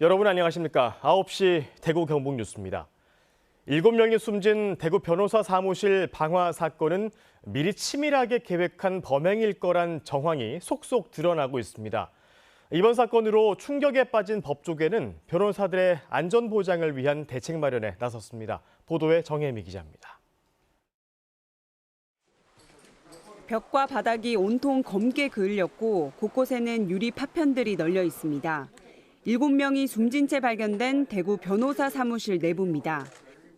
여러분 안녕하십니까? 9시 대구 경북 뉴스입니다. 7명이 숨진 대구 변호사 사무실 방화 사건은 미리 치밀하게 계획한 범행일 거란 정황이 속속 드러나고 있습니다. 이번 사건으로 충격에 빠진 법조계는 변호사들의 안전 보장을 위한 대책 마련에 나섰습니다. 보도에 정혜미 기자입니다. 벽과 바닥이 온통 검게 그을렸고 곳곳에는 유리 파편들이 널려 있습니다. 7명이 숨진 채 발견된 대구 변호사 사무실 내부입니다.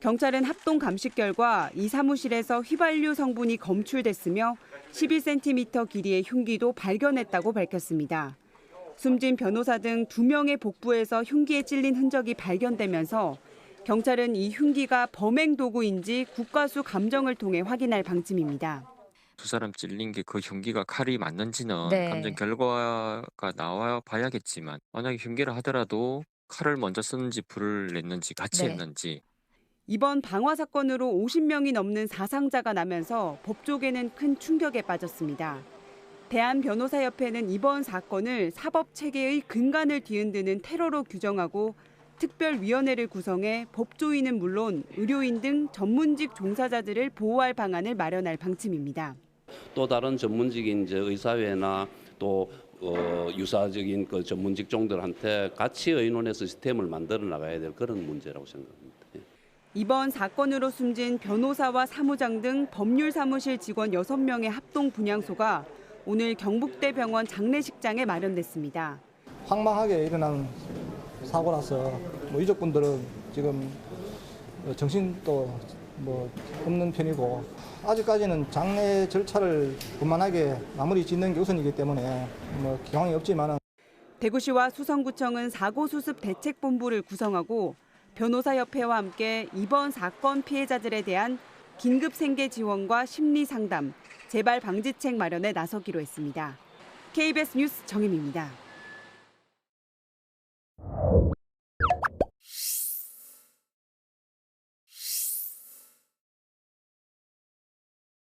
경찰은 합동 감식 결과 이 사무실에서 휘발유 성분이 검출됐으며 11cm 길이의 흉기도 발견했다고 밝혔습니다. 숨진 변호사 등두 명의 복부에서 흉기에 찔린 흔적이 발견되면서 경찰은 이 흉기가 범행 도구인지 국가수 감정을 통해 확인할 방침입니다. 두 사람 찔린 게 그 흉기가 칼이 맞는지는 네. 감정 결과가 나와 봐야겠지만 만약에 흉기를 하더라도 칼을 먼저 썼는지 불을 냈는지 같이 네. 했는지 이번 방화 사건으로 50명이 넘는 사상자가 나면서 법조계는 큰 충격에 빠졌습니다. 대한변호사협회는 이번 사건을 사법 체계의 근간을 뒤흔드는 테러로 규정하고 특별위원회를 구성해 법조인은 물론 의료인 등 전문직 종사자들을 보호할 방안을 마련할 방침입니다. 또 다른 전문직인 이제 의사회나 또 어, 유사적인 그 전문 직종들한테 같이 의논해서 시스템을 만들어 나가야 될 그런 문제라고 생각합니다. 예. 이번 사건으로 숨진 변호사와 사무장 등 법률 사무실 직원 6명의 합동 분향소가 오늘 경북대 병원 장례식장에 마련됐습니다. 황망하게 일어난 사고라서 뭐 유족분들은 지금 정신도 뭐 없는 편이고 아직까지는 장례 절차를 원만하게 마무리 짓는 게 우선이기 때문에 뭐 기왕이 없지만은 대구시와 수성구청은 사고 수습 대책 본부를 구성하고 변호사 협회와 함께 이번 사건 피해자들에 대한 긴급 생계 지원과 심리 상담, 재발 방지책 마련에 나서기로 했습니다. KBS 뉴스 정임입니다.